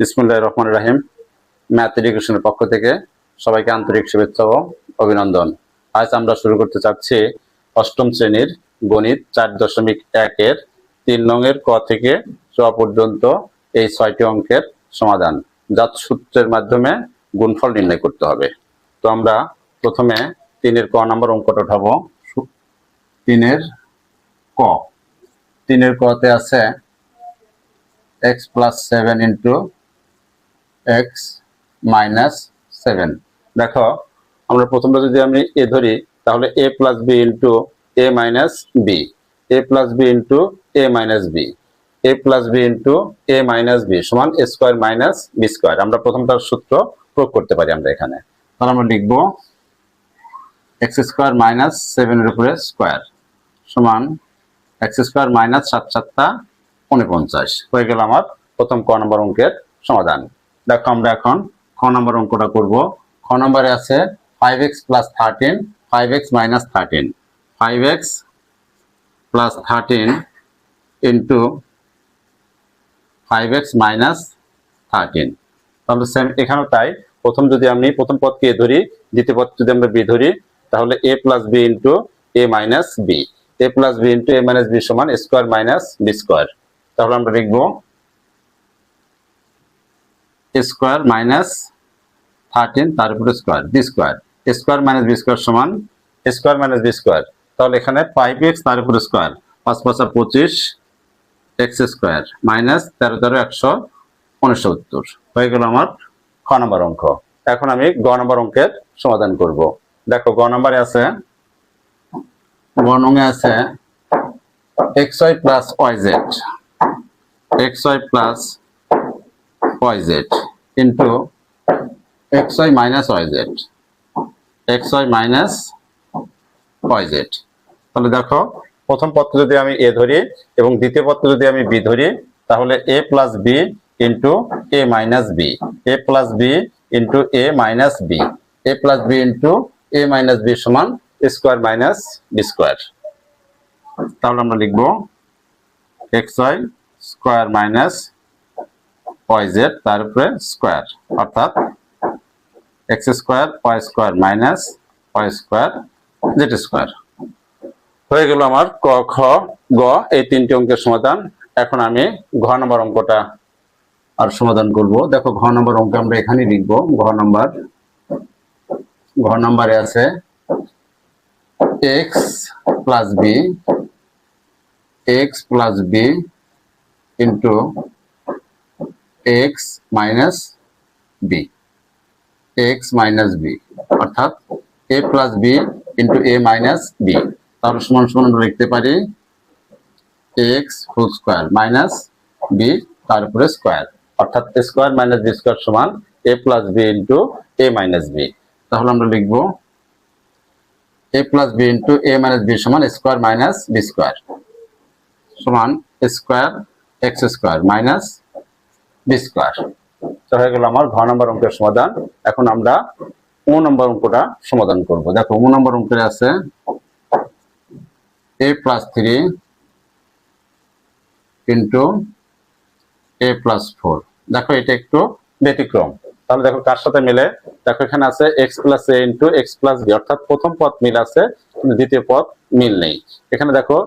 বিসমুল্লাহ রহমান রাহিম। ম্যাথ এডুকেশনের পক্ষ থেকে সবাইকে আন্তরিক শুভেচ্ছা ও অভিনন্দন। আজ আমরা শুরু করতে চাচ্ছি অষ্টম শ্রেণির গণিত চার দশমিক একের তিন নংয়ের ক থেকে চ পর্যন্ত এই ছয়টি অঙ্কের সমাধান জাত সূত্রের মাধ্যমে গুণফল নির্ণয় করতে হবে। তো আমরা প্রথমে তিনের ক নম্বর অঙ্কটা উঠাবো। তিনের ক। তিনের কতে আছে X plus seven into X minus seven দেখো, আমরা প্রথমটা যদি আমি এ ধরি, তাহলে A plus B into A minus B A plus B into A minus B A plus B into A minus B সমান A square minus B square আমরা প্রথমটার সূত্র প্রয়োগ করতে পারি আমরা এখানে। তাহলে আমরা লিখব এক্স স্কোয়ার মাইনাস সেভেনের উপরে স্কোয়ার সমান এক্স স্কোয়ার মাইনাস সাত সাতটা উনপঞ্চাশ। হয়ে গেল আমার প্রথম ক নম্বর অঙ্কের সমাধান। দেখো আমরা এখন খ নম্বর অঙ্কটা করব। খ নম্বরে আছে five X plus thirteen five X minus thirteen five X plus thirteen into five X minus thirteen তাহলে সেম এখানেও তাই। প্রথম যদি আমি, প্রথম পদকে এ ধরি, দ্বিতীয় পদ যদি আমরা বি ধরি, তাহলে A plus B into A minus B A plus B into A minus B সমান স্কোয়ার মাইনাস বি স্কোয়ার তাহলে আমরা লিখব স্কোয়ার মাইনাস থার্টিন তার square, B square. Square minus B square সমান স্কোয়ার মাইনাস বি স্কোয়ার। তাহলে এখানে five x তার উপরে স্কোয়ার, পাঁচ পাঁচা পঁচিশ এক্স স্কোয়ার মাইনাস তেরো তেরো একশো উনসত্তর। হয়ে গেল আমার খ নম্বর অঙ্ক। এখন আমি গ নম্বর অঙ্কের সমাধান করব। দেখো গ নম্বরে আছে, গ নঙ্গে আছে X Y plus Y Z X Y plus Y Z into X Y minus Y Z X Y minus Y Z তাহলে দেখো, প্রথম পত্র যদি আমি এ ধরি এবং দ্বিতীয় পত্র যদি আমি বি ধরি, তাহলে A plus B into A minus B A plus B into A minus B A plus B into A minus B সমান স্কোয়ার মাইনাস বি স্কোয়ার তাহলে আমরা লিখব X Y square minus Y তার উপরে square অর্থাৎ X square Y square minus Y square Z square হয়ে গেল আমার ক, খ, গ, এই তিনটি অঙ্কের সমাধান। এখন আমি ঘ নম্বর অঙ্কটা আর সমাধান করব। দেখো, ঘ নম্বর অঙ্ক আমরা এখানে লিখব। ঘ নম্বর, ঘ নম্বরে আছে X plus B X plus B into X minus B X minus B অর্থাৎ A plus B into A minus B তাহলে সমান সমান আমরা লিখতে পারি X whole square minus B তার উপরে স্কোয়ার অর্থাৎ স্কোয়ার মাইনাস বি স্কোয়ার সমান A plus B into A minus B তাহলে আমরা লিখব A plus B into A minus B সমান স্কোয়ার মাইনাস বি স্কোয়ার সমান square X square minus B square তো হয়ে গেল আমার ঘ নম্বর অঙ্কের সমাধান। এখন আমরা ও নম্বর অঙ্কটা সমাধান করব। দেখো ও নম্বর অঙ্কের আছে A plus three into A plus four দেখো, এটা একটু ব্যতিক্রম। তাহলে দেখো, কার সাথে মিলে? দেখো, এখানে আছে X plus A into X plus B অর্থাৎ প্রথম পদ মিল আছে, কিন্তু দ্বিতীয় পদ মিল নেই। এখানে দেখো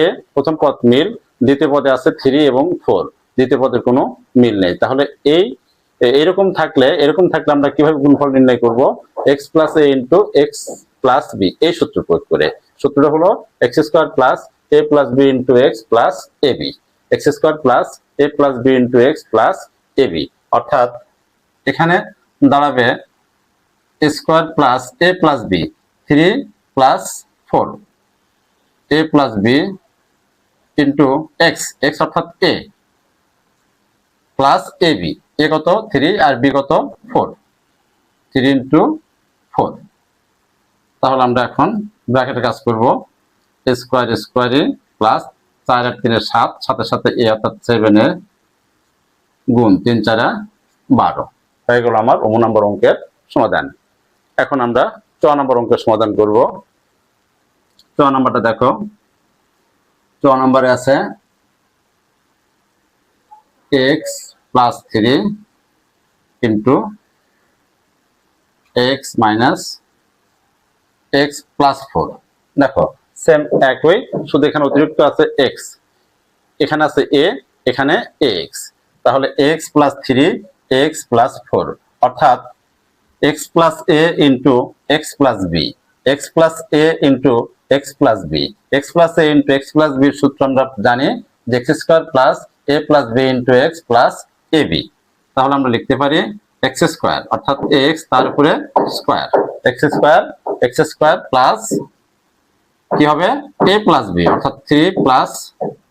এ প্রথম পদ মিল, দ্বিতীয় পদে আছে থ্রি এবং ফোর দ্বিতীয় পদের কোনো মিল নেই। তাহলে এই, এরকম থাকলে এরকম থাকলে আমরা কীভাবে গুণফল নির্ণয় করব? X plus A into X plus B এই সূত্র প্রয়োগ করে। সূত্রটা হলো X square plus A plus B into X plus A B X square plus A plus B into X plus A B অর্থাৎ এখানে দাঁড়াবে square plus A plus B three plus four A plus B into X X অর্থাৎ A plus A B A কত? Three আর B কত? Four three into four তাহলে আমরা এখন ব্র্যাকেটে কাজ করব। স্কোয়ার স্কোয়ারে প্লাস চার আট তিনের সাত সাথে সাথে এ অর্থাৎ সেভেনের গুণ তিন, চারা বারো। হয়ে আমার অমু নম্বর অঙ্কের সমাধান। এখন আমরা চ নম্বর অঙ্কের সমাধান করব। চ নম্বরটা দেখো। চ নম্বরে আছে X plus three into X minus X plus four দেখো সেম একই শুধু এখানে অতিরিক্ত আছে এক্স এখানে আছে এ এখানে এক্স তাহলে X plus three X plus four অর্থাৎ X plus A into X plus B X plus A into X plus B X plus A into X plus বির সূত্র আমরা জানি যে X square plus A plus B into X plus A B তাহলে আমরা লিখতে পারি x square অর্থাৎ এক্স তার উপরে square X square X square plus কি হবে? এ প্লাস বি অর্থাৎ three plus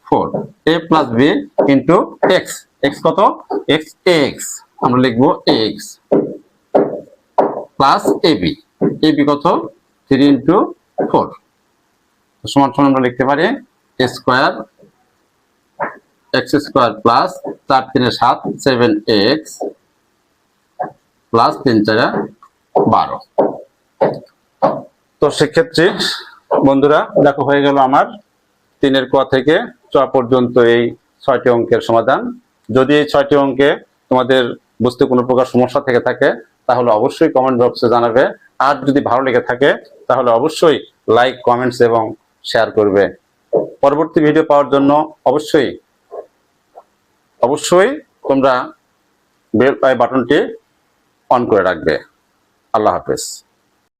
four A plus B into X X কত? এক্স এক্স আমরা লিখব X plus A B A B কত? থ্রি ইন্টু ফোর সমান সমান আমরা লিখতে পারি স্কোয়ার এক্স স্কোয়ার প্লাস চার তিনে সাত, সেভেন এক্স প্লাস তিন চারে বারো। তো সেক্ষেত্রে বন্ধুরা, দেখো হয়ে গেল আমার তিনের ক থেকে চ পর্যন্ত এই ছয়টি অঙ্কের সমাধান। যদি এই ছয়টি অঙ্কে তোমাদের বুঝতে কোনো প্রকার সমস্যা থেকে থাকে, তাহলে অবশ্যই কমেন্ট বক্সে জানাবে। আর যদি ভালো লেগে থাকে, তাহলে অবশ্যই লাইক কমেন্টস এবং শেয়ার করবে। পরবর্তী ভিডিও পাওয়ার জন্য অবশ্যই অবশ্যই তোমরা বেল বাটনটি অন করে রাখবে। আল্লাহ হাফেজ।